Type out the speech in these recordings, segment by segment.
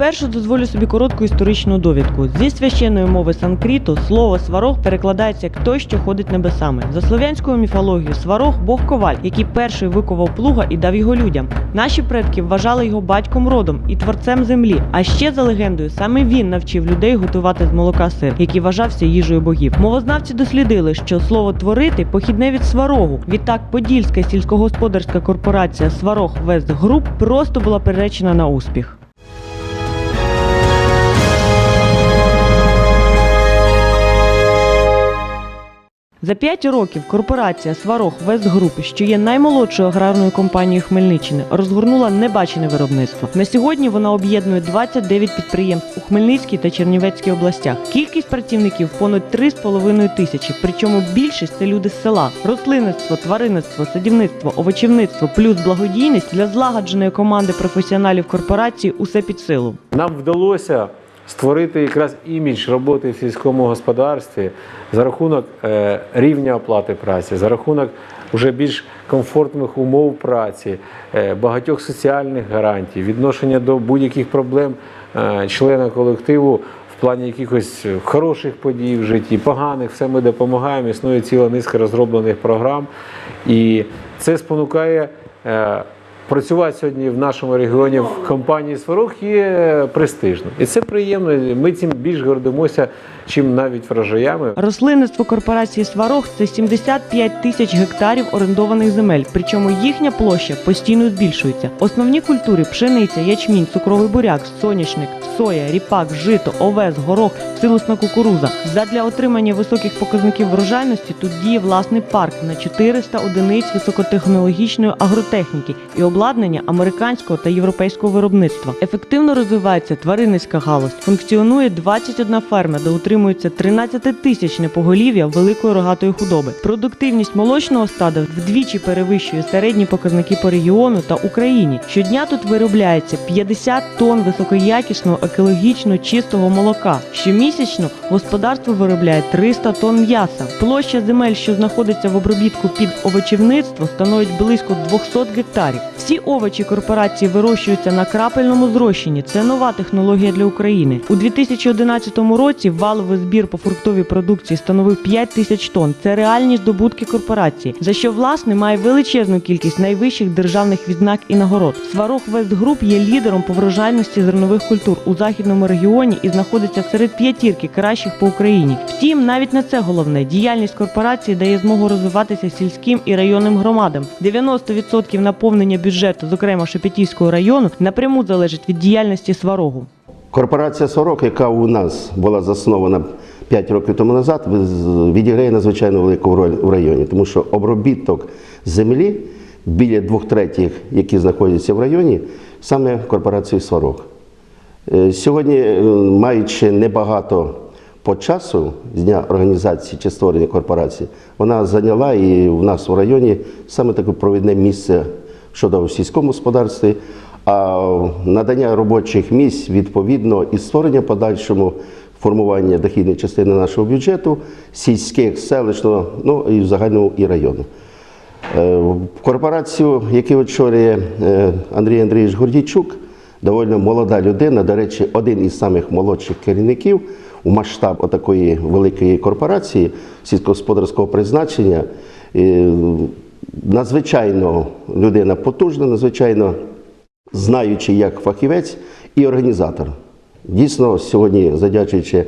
Спершу дозволю собі коротку історичну довідку. Зі священної мови санкріту слово сварог перекладається як той, що ходить небесами. За слов'янською міфологією сварог бог коваль, який перший виковав плуга і дав його людям. Наші предки вважали його батьком родом і творцем землі. А ще за легендою, саме він навчив людей готувати з молока сир, який вважався їжею богів. Мовознавці дослідили, що слово творити похідне від сварогу. Відтак, Подільська сільськогосподарська корпорація Сварог Вест Груп просто була переречена на успіх. За п'ять років корпорація Сварог Вестгруп, що є наймолодшою аграрною компанією Хмельниччини, розгорнула небачене виробництво. На сьогодні вона об'єднує 29 підприємств у Хмельницькій та Чернівецькій областях. Кількість працівників понад 3,5 тисячі. Причому більшість це люди з села. Рослинництво, тваринництво, садівництво, овочівництво плюс благодійність для злагодженої команди професіоналів корпорації усе під силу. Нам вдалося створити якраз імідж роботи в сільському господарстві за рахунок е, рівня оплати праці, за рахунок вже більш комфортних умов праці, е, багатьох соціальних гарантій, відношення до будь-яких проблем е, члена колективу. В плані якихось хороших подій в житті, поганих, все ми допомагаємо. Існує ціла низка розроблених програм, і це спонукає Працювати сьогодні в нашому регіоні в компанії Сварог є престижно. І це приємно. Ми цим більш гордимося, чим навіть врожаями. Рослинництво корпорації Сварог це 75 тисяч гектарів орендованих земель, причому їхня площа постійно збільшується. Основні культури пшениця, ячмінь, цукровий буряк, соняшник, соя, ріпак, жито, овес, горох, силосна кукуруза. Задля отримання високих показників врожайності тут діє власний парк на 400 одиниць високотехнологічної агротехніки і обладнання американського та європейського виробництва. Ефективно розвивається тваринницька галузь. Функціонує 21 ферма, де утримується 13 тисячне поголів'я великої рогатої худоби. Продуктивність молочного стада вдвічі перевищує середні показники по регіону та Україні. Щодня тут виробляється 50 тонн високоякісного екологічно чистого молока. Щомісячно господарство виробляє 300 тонн м'яса. Площа земель, що знаходиться в обробітку під овочівництво, становить близько 200 гектарів. Всі овочі корпорації вирощуються на крапельному зрощенні. Це нова технологія для України. У 2011 році валовий збір по фруктовій продукції становив 5 тисяч тонн. Це реальні здобутки корпорації, за що власне має величезну кількість найвищих державних відзнак і нагород. Сварог Вестгруп є лідером по врожайності зернових культур у західному регіоні і знаходиться серед п'ятірки кращих по Україні. Втім, навіть не це головне. Діяльність корпорації дає змогу розвиватися сільським і районним громадам. 90% наповнення бюджету, зокрема Шепетівського району, напряму залежить від діяльності сварогу. Корпорація Сорок, яка у нас була заснована 5 років тому назад, відіграє надзвичайно велику роль в районі, тому що обробіток землі біля двох третіх, які знаходяться в районі, саме корпорацією Сварог. Е, Сьогодні, е, маючи небагато по часу з дня організації чи створення корпорації, вона зайняла і в нас в районі саме таке провідне місце щодо сільському господарстві, надання робочих місць відповідно і створення подальшому формування дохідної частини нашого бюджету, сільських, селищного, ну і в загальному і району. Е, Корпорацію, яку очолює е, Андрій Андрійович Гордійчук, доволі молода людина, до речі, один із самих молодших керівників у масштаб такої великої корпорації сільськогосподарського призначення. Е, Надзвичайно людина потужна, надзвичайно знаючи як фахівець і організатор. Дійсно, сьогодні, задячуючи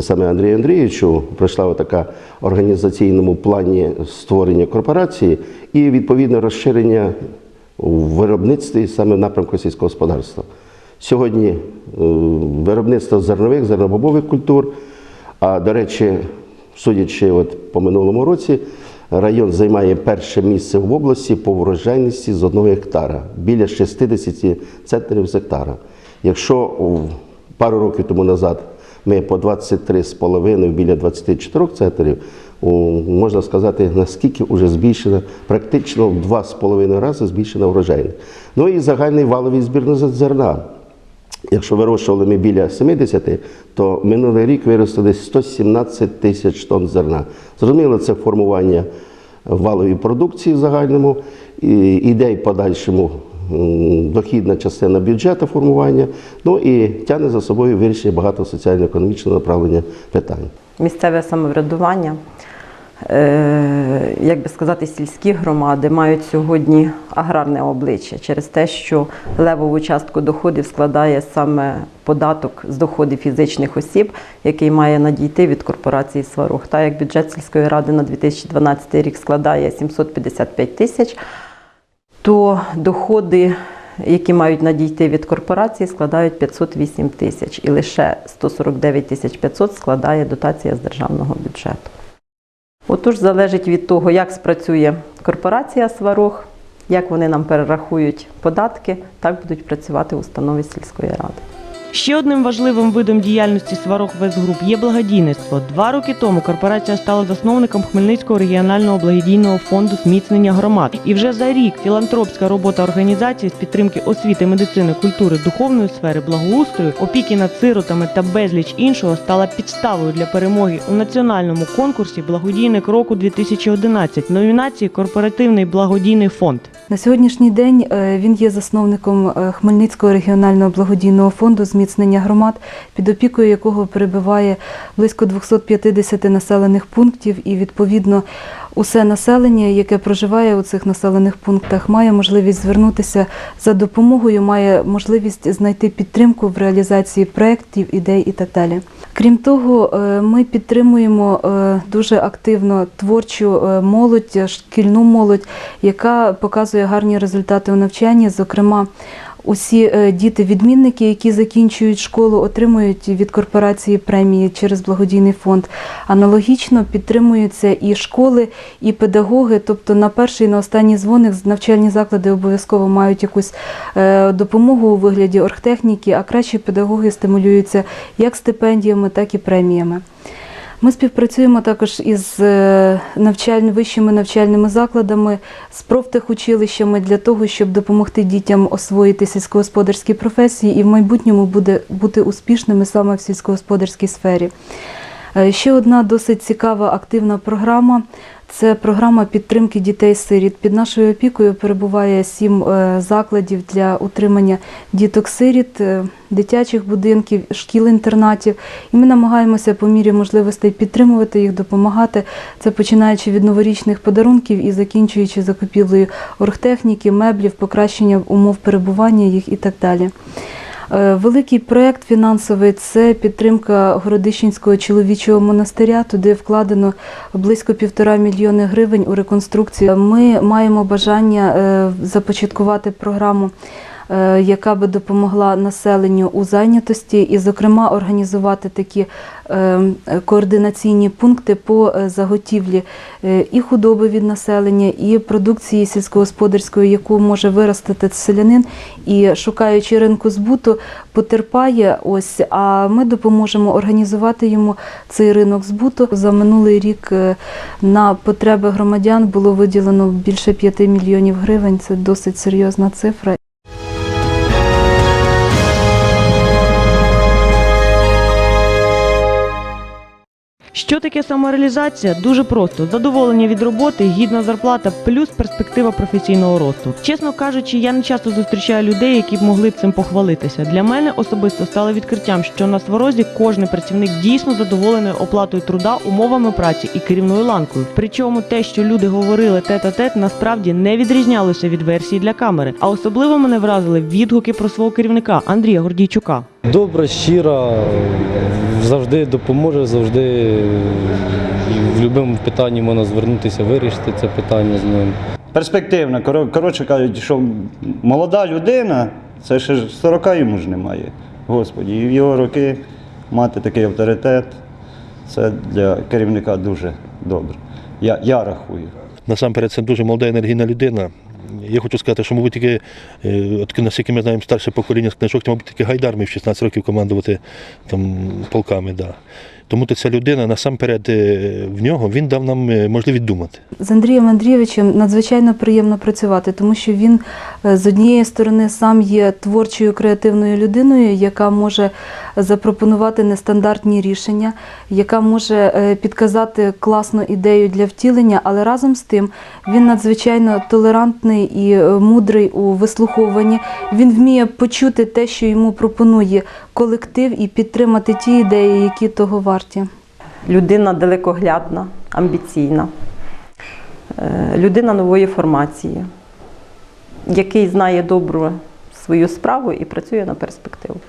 саме Андрію Андрійовичу, пройшла така організаційному плані створення корпорації і відповідне розширення у виробництві саме в напрямку сільського господарства. Сьогодні е, виробництво зернових, зернобобових культур, а до речі, судячи от по минулому році, район займає перше місце в області по врожайності з одного гектара, біля 60 центрів з гектара. Якщо пару років тому назад ми по 23,5 біля 24 центрів, можна сказати, наскільки вже збільшена, практично в 2,5 рази збільшена врожайність. Ну і загальний валовий збір зерна. Якщо вирощували ми біля 70, то минулий рік виросли десь 117 тисяч тонн зерна. Зрозуміло, це формування валової продукції в загальному, і ідей подальшому дохідна частина бюджету формування, ну і тягне за собою вирішення багато соціально-економічного направлення питань. місцеве самоврядування, як би сказати, сільські громади мають сьогодні аграрне обличчя через те, що левову частку доходів складає саме податок з доходів фізичних осіб, який має надійти від корпорації Сварог. Так як бюджет сільської ради на 2012 рік складає 755 тисяч, то доходи, які мають надійти від корпорації, складають 508 тисяч, і лише 149 тисяч 500 складає дотація з державного бюджету. Отож, залежить від того, як спрацює корпорація Сварог, як вони нам перерахують податки, так будуть працювати установи сільської ради. Ще одним важливим видом діяльності Сварог Вестгруп є благодійництво. Два роки тому корпорація стала засновником Хмельницького регіонального благодійного фонду зміцнення громад. І вже за рік філантропська робота організації з підтримки освіти, медицини, культури, духовної сфери, благоустрою, опіки над сиротами та безліч іншого стала підставою для перемоги у національному конкурсі Благодійник року 2011 в номінації Корпоративний благодійний фонд. На сьогоднішній день е, він є засновником е, Хмельницького регіонального благодійного фонду зміцнення громад, під опікою якого перебуває близько 250 населених пунктів, і відповідно усе населення, яке проживає у цих населених пунктах, має можливість звернутися за допомогою, має можливість знайти підтримку в реалізації проєктів, ідей і так далі. Крім того, е, ми підтримуємо е, дуже активно творчу е, молодь, шкільну молодь, яка показує гарні результати у навчанні. Зокрема, усі е, діти-відмінники, які закінчують школу, отримують від корпорації премії через благодійний фонд. Аналогічно підтримуються і школи, і педагоги. Тобто на перший і на останній дзвоник навчальні заклади обов'язково мають якусь е, допомогу у вигляді оргтехніки, а кращі педагоги стимулюються як стипендіями, так і преміями. Ми співпрацюємо також із навчальними вищими навчальними закладами, з профтехучилищами для того, щоб допомогти дітям освоїти сільськогосподарські професії і в майбутньому буде бути успішними саме в сільськогосподарській сфері. Е, Ще одна досить цікава активна програма. Це програма підтримки дітей-сиріт. Під нашою опікою перебуває сім е, закладів для утримання діток-сиріт, е, дитячих будинків, шкіл-інтернатів. І ми намагаємося по мірі можливостей підтримувати їх, допомагати. Це починаючи від новорічних подарунків і закінчуючи закупівлею оргтехніки, меблів, покращення умов перебування їх і так далі. Е, Великий проєкт фінансовий це підтримка Городищенського чоловічого монастиря. Туди вкладено близько півтора мільйони гривень у реконструкцію. Ми маємо бажання е, започаткувати програму. Е, Яка би допомогла населенню у зайнятості, і, зокрема, організувати такі е, координаційні пункти по е, заготівлі і худоби від населення, і продукції сільськогосподарської, яку може виростити селянин, і шукаючи ринку збуту, потерпає ось. А ми допоможемо організувати йому цей ринок збуту. За минулий рік на потреби громадян було виділено більше 5 мільйонів гривень. Це досить серйозна цифра. Що таке самореалізація? Дуже просто: задоволення від роботи, гідна зарплата, плюс перспектива професійного росту. Чесно кажучи, я не часто зустрічаю людей, які б могли цим похвалитися. Для мене особисто стало відкриттям, що на Сварозі кожен працівник дійсно задоволений оплатою труда, умовами праці і керівною ланкою. Причому те, що люди говорили тет-а-тет, насправді не відрізнялося від версії для камери. А особливо мене вразили відгуки про свого керівника Андрія Гордійчука. Добра, щира, завжди допоможе, завжди в будь-якому питанні можна звернутися, вирішити це питання з ним. перспективна. Коротше кажуть, що молода людина, це ще 40 йому ж немає. Господі, і в його роки мати такий авторитет, це для керівника дуже добре. Я, я рахую. Насамперед, це дуже молода енергійна людина. Я хочу сказати, що, мабуть, тільки, е, от, наскільки ми знаємо старше покоління з книжок, то, мабуть, тільки Гайдар міг в 16 років командувати там, полками. Да. Тому то ця людина насамперед е, в нього він дав нам е, можливість думати. З Андрієм Андрійовичем надзвичайно приємно працювати, тому що він з однієї сторони сам є творчою креативною людиною, яка може запропонувати нестандартні рішення, яка може підказати класну ідею для втілення, але разом з тим він надзвичайно толерантний розумний і е, мудрий у вислуховуванні. Він вміє почути те, що йому пропонує колектив, і підтримати ті ідеї, які того варті. Людина далекоглядна, амбіційна, Е, людина нової формації, який знає добру свою справу і працює на перспективу.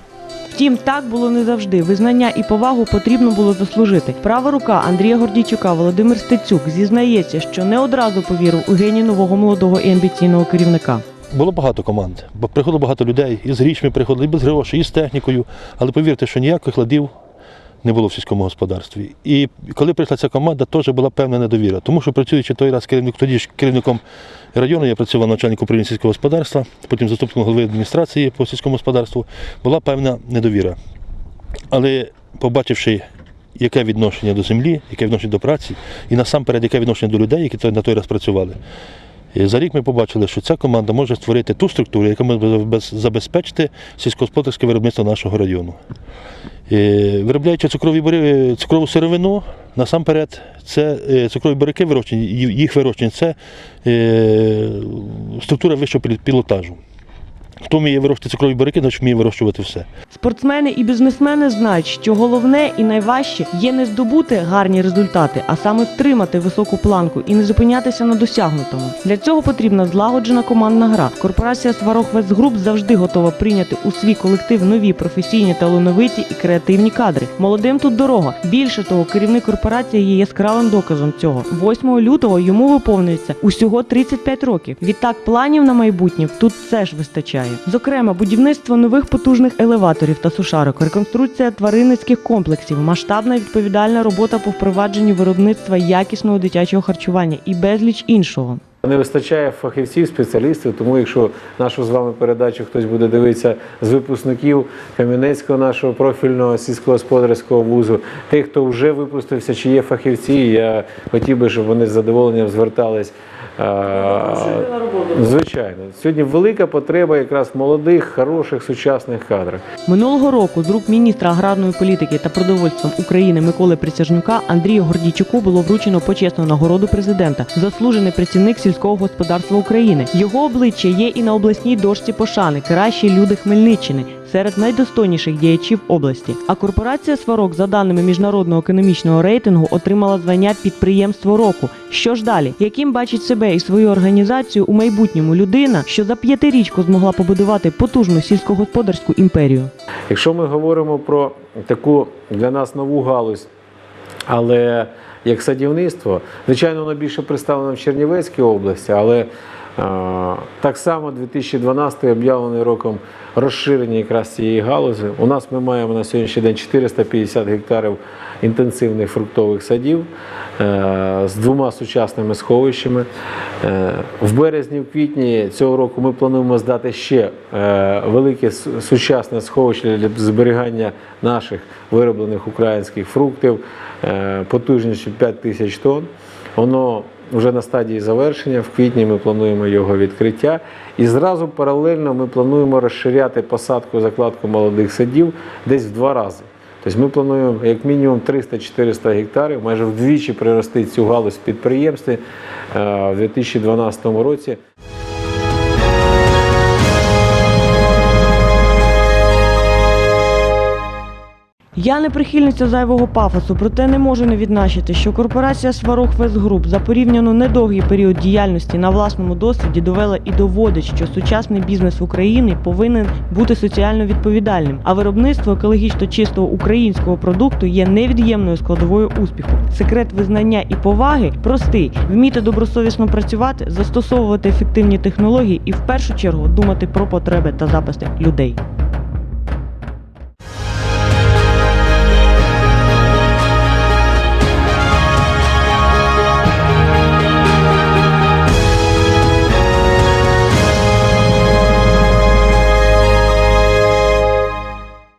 Втім, так було не завжди. Визнання і повагу потрібно було заслужити. Права рука Андрія Гордійчука Володимир Стецюк зізнається, що не одразу повірив у гені нового молодого і амбіційного керівника. Було багато команд, бо приходило багато людей, і з річми приходили, і без грошей, і з технікою. Але повірте, що ніяких ладів не було в сільському господарстві. І коли прийшла ця команда, теж була певна недовіра. Тому що працюючи той раз керівник, тоді ж керівником району, я працював начальником управління сільського господарства, потім заступником голови адміністрації по сільському господарству, була певна недовіра. Але побачивши, яке відношення до землі, яке відношення до праці, і насамперед, яке відношення до людей, які на той раз працювали. За рік ми побачили, що ця команда може створити ту структуру, яка може забезпечити сільськогосподарське виробництво нашого району. І Виробляючи цукрові бори- цукрову сировину, насамперед, це е, цукрові буряки вирощені, їх вирощення це е, структура вищого пілотажу. Хто вміє вирощувати цукрові буряки, значить вміє вирощувати все. Спортсмени і бізнесмени знають, що головне і найважче є не здобути гарні результати, а саме втримати високу планку і не зупинятися на досягнутому. Для цього потрібна злагоджена командна гра. Корпорація Вестгруп завжди готова прийняти у свій колектив нові професійні, талановиті і креативні кадри. Молодим тут дорога. Більше того, керівник корпорації є яскравим доказом цього. 8 лютого йому виповнюється усього 35 років. Відтак планів на майбутнє тут все ж вистачає. Зокрема, будівництво нових потужних елеваторів та сушарок, реконструкція тваринницьких комплексів, масштабна і відповідальна робота по впровадженню виробництва якісного дитячого харчування і безліч іншого. Не вистачає фахівців, спеціалістів, тому якщо нашу з вами передачу хтось буде дивитися з випускників Кам'янецького нашого профільного сільськогосподарського вузу, тих, хто вже випустився, чи є фахівці, я хотів би, щоб вони з задоволенням звертались. Звичайно, сьогодні велика потреба якраз молодих, хороших, сучасних кадрах. Минулого року з рук міністра аграрної політики та продовольством України Миколи Присяжнюка Андрію Гордійчуку було вручено почесну нагороду президента заслужений працівник сільського господарства України. Його обличчя є і на обласній дошці пошани кращі люди Хмельниччини серед найдостойніших діячів області. А корпорація Сварог, за даними міжнародного економічного рейтингу, отримала звання підприємство року. Що ж далі? Яким бачить себе і свою організацію у майбутньому людина, що за п'ятирічку змогла побудувати потужну сільськогосподарську імперію? Якщо ми говоримо про таку для нас нову галузь, але як садівництво, звичайно, воно більше представлено в Чернівецькій області, але так само 2012 об'явлений роком розширення якраз цієї галузі. У нас ми маємо на сьогоднішній день 450 гектарів інтенсивних фруктових садів е, з двома сучасними сховищами. Е, В березні, в квітні цього року ми плануємо здати ще е, велике сучасне сховище для зберігання наших вироблених українських фруктів е, потужністю 5 тисяч тонн. Воно вже на стадії завершення. В квітні ми плануємо його відкриття. І зразу паралельно ми плануємо розширяти посадку, закладку молодих садів десь в два рази. Тобто ми плануємо як мінімум 300-400 гектарів, майже вдвічі прирости цю галузь в підприємстві е, в 2012 році. Я не прихильниця зайвого пафосу, проте не можу не відзначити, що корпорація Вестгруп за порівняно недовгий період діяльності на власному досвіді довела і доводить, що сучасний бізнес в Україні повинен бути соціально відповідальним, а виробництво екологічно чистого українського продукту є невід'ємною складовою успіху. Секрет визнання і поваги простий: вміти добросовісно працювати, застосовувати ефективні технології і в першу чергу думати про потреби та запити людей.